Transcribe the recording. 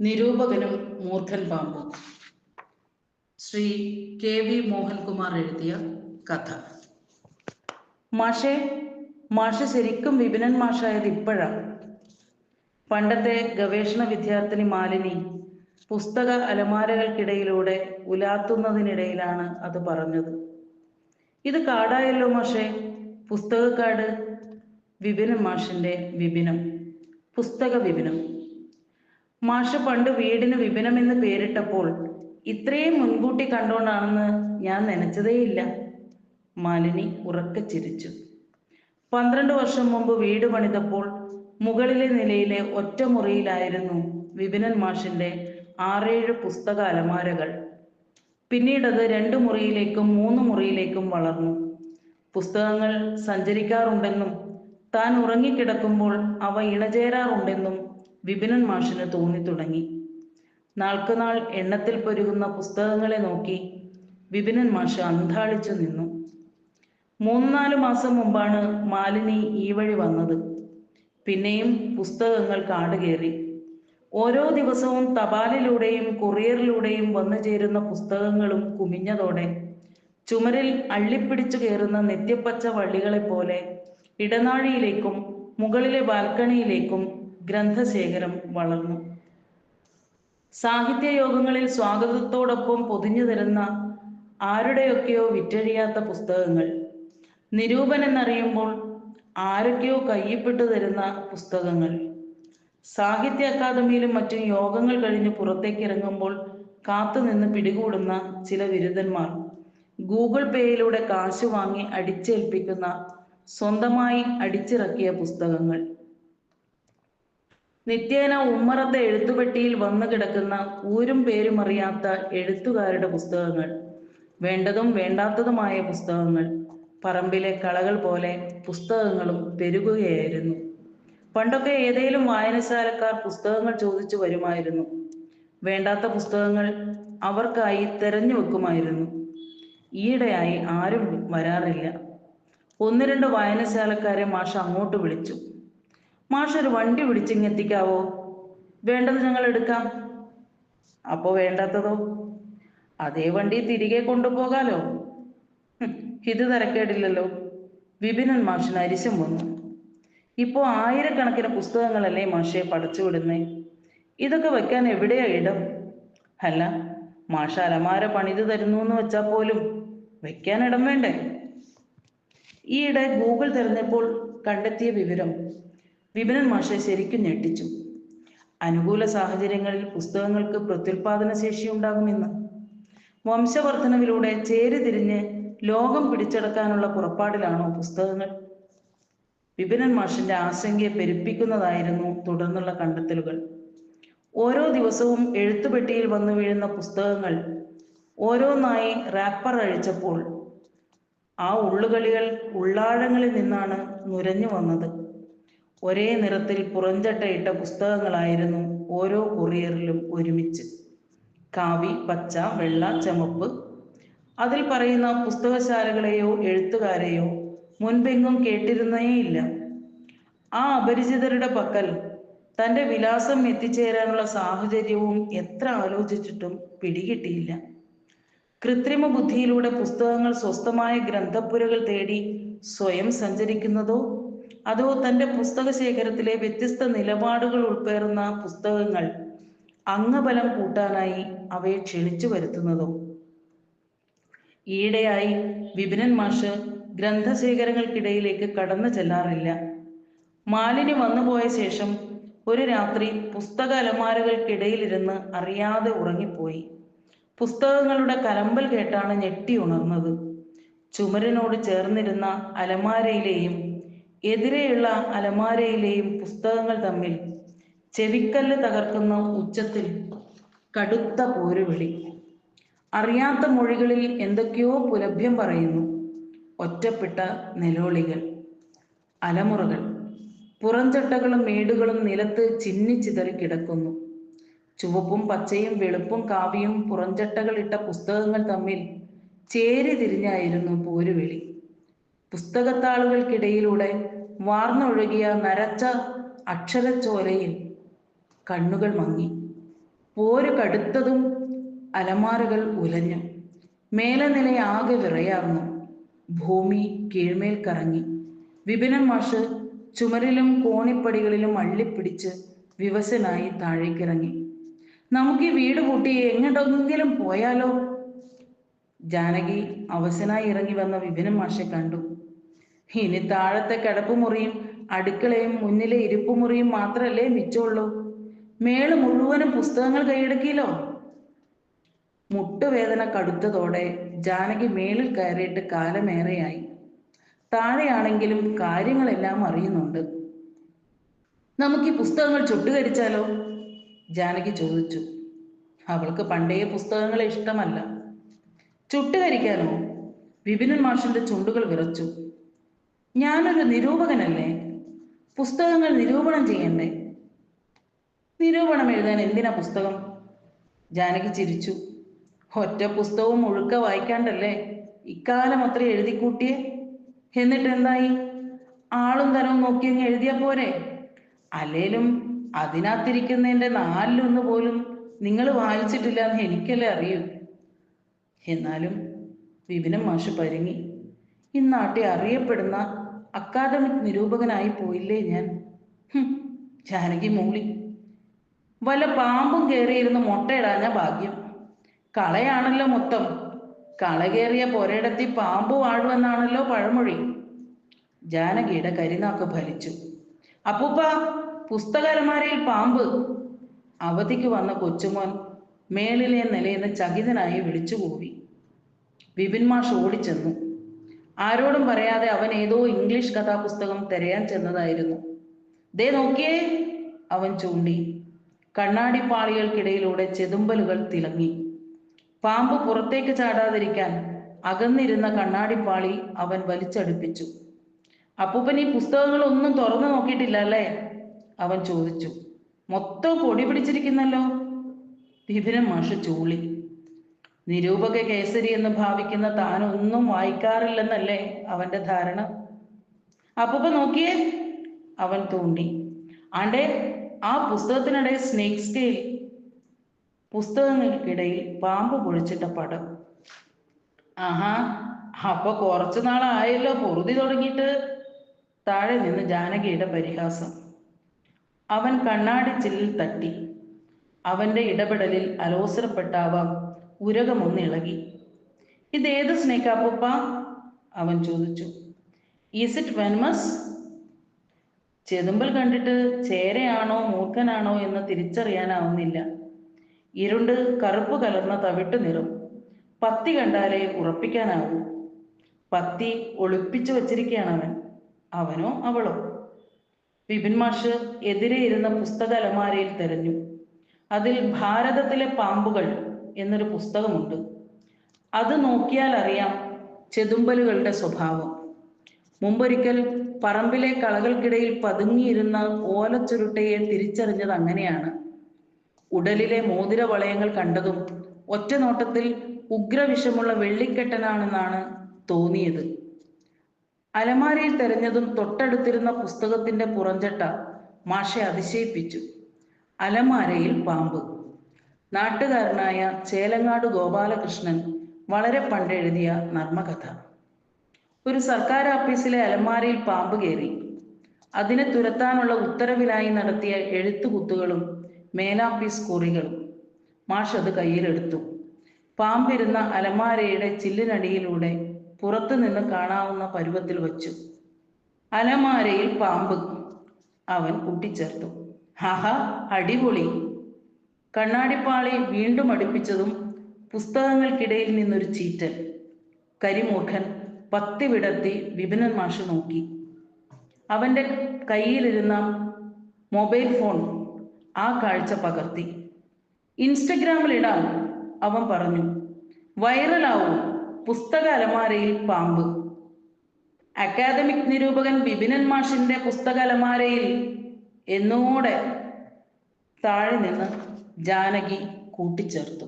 നിരൂപകനും മൂർഖൻ പാമ്പും. Shri K V Mohankumar എഴുതിയ കഥ. മാഷെ മാഷ് ശരിക്കും വിപിനൻ മാഷായത് ഇപ്പോഴാ? പണ്ടത്തെ ഗവേഷണ വിദ്യാർത്ഥിനി മാലിനി പുസ്തക അലമാരകൾക്കിടയിലൂടെ ഉലാത്തുന്നതിനിടയിലാണ് അത് പറഞ്ഞത്. ഇത് കാടായല്ലോ മാഷെ പുസ്തകക്കാട് വിപിനൻ മാഷിന്റെ വിപിനം പുസ്തക വിപിനം. മാഷ് പണ്ട് വീടിന് വിപണം എന്ന് പേരിട്ടപ്പോൾ ഇത്രയും മുൻകൂട്ടി കണ്ടോണ്ടാണെന്ന് ഞാൻ നനച്ചതേയില്ല. മാലിനി ഉറക്കെ ചിരിച്ചു. പന്ത്രണ്ട് വർഷം മുമ്പ് വീട് പണിതപ്പോൾ മുകളിലെ നിലയിലെ ഒറ്റ മുറിയിലായിരുന്നു വിപിനൻ മാഷിന്റെ ആറേഴ് പുസ്തക അലമാരകൾ പിന്നീടത് രണ്ട് മുറിയിലേക്കും മൂന്ന് മുറിയിലേക്കും വളർന്നു. പുസ്തകങ്ങൾ സഞ്ചരിക്കാറുണ്ടെന്നും താൻ ഉറങ്ങിക്കിടക്കുമ്പോൾ അവ ഇണചേരാറുണ്ടെന്നും വിപിനൻ മാഷിന് തോന്നി തുടങ്ങി നാൾക്കുനാൾ എണ്ണത്തിൽ പൊരുകുന്ന പുസ്തകങ്ങളെ നോക്കി വിപിനൻ മാഷ് അന്താളിച്ചു നിന്നു. മൂന്ന് നാല് മാസം മുമ്പാണ് മാലിനി ഈ വഴി വന്നത്. പിന്നെയും പുസ്തകങ്ങൾ കാടുകയറി ഓരോ ദിവസവും തപാലിലൂടെയും കൊറിയറിലൂടെയും വന്നു ചേരുന്ന പുസ്തകങ്ങളും കുമിഞ്ഞതോടെ ചുമരിൽ അള്ളിപ്പിടിച്ചു കയറുന്ന നിത്യപ്പച്ച വള്ളികളെ പോലെ ഇടനാഴിയിലേക്കും മുകളിലെ ബാൽക്കണിയിലേക്കും ഗ്രന്ഥശേഖരം വളർന്നു. സാഹിത്യയോഗങ്ങളിൽ സ്വാഗതത്തോടൊപ്പം പൊതിഞ്ഞു തരുന്ന ആരുടെയൊക്കെയോ വിറ്റഴിയാത്ത പുസ്തകങ്ങൾ. നിരൂപൻ എന്നറിയുമ്പോൾ ആരൊക്കെയോ കയ്യപ്പെട്ടു തരുന്ന പുസ്തകങ്ങൾ. സാഹിത്യ അക്കാദമിയിലും മറ്റും യോഗങ്ങൾ കഴിഞ്ഞ് പുറത്തേക്ക് ഇറങ്ങുമ്പോൾ കാത്തുനിന്ന് പിടികൂടുന്ന ചില ബിരുദന്മാർ ഗൂഗിൾ പേയിലൂടെ കാശ് വാങ്ങി അടിച്ചേൽപ്പിക്കുന്ന സ്വന്തമായി അടിച്ചിറക്കിയ പുസ്തകങ്ങൾ. നിത്യേന ഉമ്മറത്തെ എഴുത്തുപെട്ടിയിൽ വന്നു കിടക്കുന്ന ഊരും പേരും അറിയാത്ത എഴുത്തുകാരുടെ പുസ്തകങ്ങൾ വേണ്ടതും വേണ്ടാത്തതുമായ പുസ്തകങ്ങൾ പറമ്പിലെ കളകൾ പോലെ പുസ്തകങ്ങളും പെരുകുകയായിരുന്നു. പണ്ടൊക്കെ ഏതെങ്കിലും വായനശാലക്കാർ പുസ്തകങ്ങൾ ചോദിച്ചു വരുമായിരുന്നു. വേണ്ടാത്ത പുസ്തകങ്ങൾ അവർക്കായി തെരഞ്ഞു വെക്കുമായിരുന്നു. ഈയിടെയായി ആരും വരാറില്ല. ഒന്ന് രണ്ട് വായനശാലക്കാരെ മാഷ അങ്ങോട്ട് വിളിച്ചു. മാഷ് ഒരു വണ്ടി വിളിച്ചിങ്ങെത്തിക്കാവോ വേണ്ടത് ഞങ്ങൾ എടുക്കാം അപ്പോ വേണ്ടാത്തതോ? അതേ വണ്ടി തിരികെ കൊണ്ടുപോകാലോ? ഇത് തരക്കേടില്ലല്ലോ. വിപിനൻ മാഷിന് അരിശം വന്നു. ഇപ്പോ ആയിരക്കണക്കിന് പുസ്തകങ്ങളല്ലേ മാഷയെ പഠിച്ചു വിടുന്നേ? ഇതൊക്കെ വെക്കാൻ എവിടെയാ ഇടം? അല്ല മാഷ അലമാര പണിത് തരുന്നു എന്ന് വെച്ചാൽ പോലും വെക്കാൻ ഇടം വേണ്ടേ? ഈയിടെ ഗൂഗിൾ തിരഞ്ഞപ്പോൾ കണ്ടെത്തിയ വിവരം വിപിനൻ മാഷെ ശരിക്കും ഞെട്ടിച്ചു. അനുകൂല സാഹചര്യങ്ങളിൽ പുസ്തകങ്ങൾക്ക് പ്രത്യുൽപാദന ശേഷി ഉണ്ടാകുമെന്ന്. വംശവർദ്ധനവിലൂടെ ചേരിതിരിഞ്ഞ് ലോകം പിടിച്ചെടുക്കാനുള്ള പുറപ്പാടിലാണോ പുസ്തകങ്ങൾ? വിപിനൻ മാഷിന്റെ ആശങ്കയെ പെരുപ്പിക്കുന്നതായിരുന്നു തുടർന്നുള്ള കണ്ടെത്തലുകൾ. ഓരോ ദിവസവും എഴുത്തുപെട്ടിയിൽ വന്നു വീഴുന്ന പുസ്തകങ്ങൾ ഓരോന്നായി റാപ്പർ അഴിച്ചപ്പോൾ ആ ഉള്ളുകളികൾ ഉള്ളാഴങ്ങളിൽ നിന്നാണ് നുരഞ്ഞു വന്നത്. ഒരേ നിറത്തിൽ പുറഞ്ചട്ടയിട്ട പുസ്തകങ്ങളായിരുന്നു ഓരോ കൊറിയറിലും ഒരുമിച്ച്. കാവി പച്ച വെള്ള ചമപ്പ്. അതിൽ പറയുന്ന പുസ്തകശാലകളെയോ എഴുത്തുകാരെയോ മുൻപെങ്ങും കേട്ടിരുന്നേയില്ല ആ അപരിചിതരുടെ പക്കൽ തന്റെ വിലാസം എത്തിച്ചേരാനുള്ള സാഹചര്യവും എത്ര ആലോചിച്ചിട്ടും പിടികിട്ടിയില്ല. കൃത്രിമ ബുദ്ധിയിലൂടെ പുസ്തകങ്ങൾ സ്വസ്ഥമായ ഗ്രന്ഥപ്പുരകൾ തേടി സ്വയം സഞ്ചരിക്കുന്നതോ അതോ തന്റെ പുസ്തക ശേഖരത്തിലെ വ്യത്യസ്ത നിലപാടുകൾ ഉൾപ്പേറുന്ന പുസ്തകങ്ങൾ അംഗബലം കൂട്ടാനായി അവയെ ക്ഷണിച്ചു വരുത്തുന്നതോ. ഈയിടെയായി വിപിനൻ മാഷ് ഗ്രന്ഥശേഖരങ്ങൾക്കിടയിലേക്ക് കടന്നു ചെല്ലാറില്ല. മാലിനി വന്നുപോയ ശേഷം ഒരു രാത്രി പുസ്തക അലമാരകൾക്കിടയിലിരുന്ന് അറിയാതെ ഉറങ്ങിപ്പോയി. പുസ്തകങ്ങളുടെ കലമ്പൽ കേട്ടാണ് ഞെട്ടി ഉണർന്നത്. ചുമരനോട് ചേർന്നിരുന്ന അലമാരയിലെയും എതിരെയുള്ള അലമാരയിലെയും പുസ്തകങ്ങൾ തമ്മിൽ ചെവിക്കല്ല് തകർക്കുന്ന ഉച്ചത്തിൽ കടുത്ത പോരുവിളി. അറിയാത്ത മൊഴികളിൽ എന്തൊക്കെയോ പുലഭ്യം പറയുന്നു ഒറ്റപ്പെട്ട നിലോളികൾ അലമുറകൾ. പുറംചട്ടകളും മേടുകളും നിലത്ത് ചിന്നിച്ചിതറി കിടക്കുന്നു. ചുവപ്പും പച്ചയും വെളുപ്പും കാവിയും പുറംചട്ടകളിട്ട പുസ്തകങ്ങൾ തമ്മിൽ ചേരി തിരിഞ്ഞായിരുന്നു പോരുവിളി. പുസ്തകത്താളുകൾക്കിടയിലൂടെ വാർന്നൊഴുകിയ നരച്ച അക്ഷരച്ചോലയിൽ കണ്ണുകൾ മങ്ങി. പോര് കടുത്തതും അലമാരകൾ ഉലഞ്ഞു. മേലനിലയാകെ വിറയാർന്നു. ഭൂമി കീഴ്മേൽ കറങ്ങി. വിപിനൻ മാഷ് ചുമരിലും കോണിപ്പടികളിലും അള്ളിപ്പിടിച്ച് വിവശനായി താഴേക്കിറങ്ങി. നമുക്ക് ഈ വീട് കൂട്ടി എങ്ങോട്ടെങ്കിലും പോയാലോ? ജാനകി അവശനായി ഇറങ്ങി വന്ന വിപിനൻ മാഷെ കണ്ടു. ഇനി താഴത്തെ കിടപ്പുമുറിയും അടുക്കളയും മുന്നിലെ ഇരിപ്പുമുറിയും മാത്രമല്ലേ മിച്ചമുള്ളൂ? മേൾ മുഴുവനും പുസ്തകങ്ങൾ കൈയടക്കിയല്ലോ? മുട്ടുവേദന കടുത്തതോടെ ജാനകി മേളിൽ കയറിയിട്ട് കാലമേറെയായി. താഴെയാണെങ്കിലും കാര്യങ്ങളെല്ലാം അറിയുന്നുണ്ട്. നമുക്ക് ഈ പുസ്തകങ്ങൾ ചുട്ടുകരിച്ചാലോ? ജാനകി ചോദിച്ചു. അവൾക്ക് പണ്ടേ പുസ്തകങ്ങളെ ഇഷ്ടമല്ല. ചുട്ടുകരിക്കാനോ? വിപിനൻ മാഷിന്റെ ചുണ്ടുകൾ വിറച്ചു. ഞാനൊരു നിരൂപകനല്ലേ? പുസ്തകങ്ങൾ നിരൂപണം ചെയ്യണ്ടേ? നിരൂപണം എഴുതാൻ എന്തിനാ പുസ്തകം? ജാനകി ചിരിച്ചു. ഒറ്റ പുസ്തകവും മുഴുക്ക വായിക്കാണ്ടല്ലേ? ഇക്കാലം അത്ര എഴുതിക്കൂട്ടിയേ? എന്നിട്ട് എന്തായി ആളും തരവും നോക്കി അങ്ങ് എഴുതിയാ പോരെ? അല്ലേലും അതിനകത്തിരിക്കുന്നതിന്റെ നാലിലൊന്ന് പോലും നിങ്ങൾ വായിച്ചിട്ടില്ല എന്ന് എനിക്കല്ലേ അറിയൂ? എന്നാലും വിപിനം മാഷ് പരുങ്ങി. ഇന്നാട്ടെ അറിയപ്പെടുന്ന അക്കാദമിക് നിരൂപകനായി പോയില്ലേ ഞാൻ? ജാനകി മൂളി. വല്ല പാമ്പും കയറിയിരുന്ന് മുട്ടയിടാഞ്ഞ ഭാഗ്യം. കളയാണല്ലോ മൊത്തം. കള കയറിയ പൊരയിടത്തി പാമ്പ് വാഴുമെന്നാണല്ലോ പഴമൊഴി. ജാനകിയുടെ കരിനാക്ക് ഭരിച്ചു അപ്പൂപ്പ പുസ്തകലമാരയിൽ പാമ്പ്. അവധിക്ക് വന്ന കൊച്ചുമോൻ മേളിലെ നിലയിൽ നിന്ന് ചകിതനായി വിളിച്ചുകൂവി. വിപിൻ മാഷ് ഓടിച്ചെന്നു. ആരോടും പറയാതെ അവൻ ഏതോ ഇംഗ്ലീഷ് കഥാപുസ്തകം തിരയാൻ ചെന്നതായിരുന്നു. ദേ നോക്കിയേ അവൻ ചൂണ്ടി. കണ്ണാടി പാളികൾക്കിടയിലൂടെ ചെതുമ്പലുകൾ തിളങ്ങി. പാമ്പ് പുറത്തേക്ക് ചാടാതിരിക്കാൻ അകന്നിരുന്ന കണ്ണാടി പാളി അവൻ വലിച്ചടുപ്പിച്ചു. അപ്പൂപ്പൻ ഈ പുസ്തകങ്ങളൊന്നും തുറന്നു നോക്കിയിട്ടില്ല അല്ലേ? അവൻ ചോദിച്ചു. മൊത്തം പൊടി പിടിച്ചിരിക്കുന്നല്ലോ? വിപിനം മാഷ് ചൂളി. നിരൂപക കേസരി എന്ന് ഭാവിക്കുന്ന താൻ ഒന്നും വായിക്കാറില്ലെന്നല്ലേ അവന്റെ ധാരണ? അപ്പൂപ്പ നോക്കിയേ അവൻ തൂണ്ടി ആണ്ടേ ആ പുസ്തകത്തിനിടെ സ്നേക് സ്കെയിൽ പുസ്തകങ്ങൾക്കിടയിൽ പാമ്പ് പൊളിച്ചിട്ട പടം. ആഹാ അപ്പൊ കുറച്ചു നാളായല്ലോ പൊറുതി തുടങ്ങിയിട്ട്. താഴെ നിന്ന് ജാനകിയുടെ പരിഹാസം. അവൻ കണ്ണാടി ചില്ലിൽ തട്ടി. അവന്റെ ഇടപെടലിൽ അലോസരപ്പെട്ടാവാം. ഉരകമൊന്ന് ഇളകി. ഇതേത് സ്നേക്ക് പൂപ്പ അവൻ ചോദിച്ചു. ഈസ് ഇറ്റ് വെൻമസ് ചെതുമ്പൽ കണ്ടിട്ട് ചേരയാണോ മൂർഖനാണോ എന്ന് തിരിച്ചറിയാനാവുന്നില്ല. ഇരുണ്ട് കറുപ്പ് കലർന്ന തവിട്ട് നിറം. പത്തി കണ്ടാലേ ഉറപ്പിക്കാനാവൂ. പത്തി ഒളിപ്പിച്ചു വച്ചിരിക്കുകയാണ് അവൻ. അവനോ അവളോ? വിപിൻ മാഷ് എതിരെ ഇരുന്ന പുസ്തക അലമാരയിൽ തെരഞ്ഞു. അതിൽ ഭാരതത്തിലെ പാമ്പുകൾ എന്നൊരു പുസ്തകമുണ്ട്. അത് നോക്കിയാൽ അറിയാം ചെതുമ്പലുകളുടെ സ്വഭാവം. മുമ്പൊരിക്കൽ പറമ്പിലെ കളകൾക്കിടയിൽ പതുങ്ങിയിരുന്ന ഓലച്ചുരുട്ടയെ തിരിച്ചറിഞ്ഞത് അങ്ങനെയാണ്. ഉടലിലെ മോതിര വളയങ്ങൾ കണ്ടതും ഒറ്റ നോട്ടത്തിൽ ഉഗ്രവിഷമുള്ള വെള്ളിക്കെട്ടനാണെന്നാണ് തോന്നിയത്. അലമാരയിൽ തെരഞ്ഞതും തൊട്ടടുത്തിരുന്ന പുസ്തകത്തിന്റെ പുറഞ്ചട്ട മാഷെ അതിശയിപ്പിച്ചു. അലമാരയിൽ പാമ്പ്. നാട്ടുകാരനായ ചേലങ്ങാട് ഗോപാലകൃഷ്ണൻ വളരെ പണ്ടെഴുതിയ നർമ്മകഥ. ഒരു സർക്കാർ ഓഫീസിലെ അലമാരയിൽ പാമ്പ് കയറി. അതിനെ തുരത്താനുള്ള ഉത്തരവിലായി നടത്തിയ എഴുത്തുകുത്തുകളും മേലാഫീസ് കുറികളും മാഷ് അത് കയ്യിലെടുത്തു. പാമ്പിരുന്ന അലമാരയുടെ ചില്ലിനടിയിലൂടെ പുറത്തു നിന്ന് കാണാവുന്ന പരുവത്തിൽ വച്ചു. അലമാരയിൽ പാമ്പ് അവൻ കൂട്ടിച്ചേർത്തു. ഹാഹാ അടിപൊളി. കണ്ണാടിപ്പാളി വീണ്ടും അടുപ്പിച്ചതും പുസ്തകങ്ങൾക്കിടയിൽ നിന്നൊരു ചീറ്റൽ. കരിമൂർഖൻ പത്തി വിടർത്തി വിപിനൻ മാഷ് നോക്കി. അവന്റെ കയ്യിലിരുന്ന മൊബൈൽ ഫോൺ ആ കാഴ്ച പകർത്തി. ഇൻസ്റ്റഗ്രാമിൽ ഇടാൻ അവൻ പറഞ്ഞു വൈറലാവും പുസ്തക അലമാരയിൽ പാമ്പ്. അക്കാദമിക് നിരൂപകൻ വിപിനൻ മാഷിന്റെ പുസ്തക അലമാരയിൽ എന്നോടെ താഴെ നിന്ന് ജാനകി കൂട്ടിച്ചേർത്തു.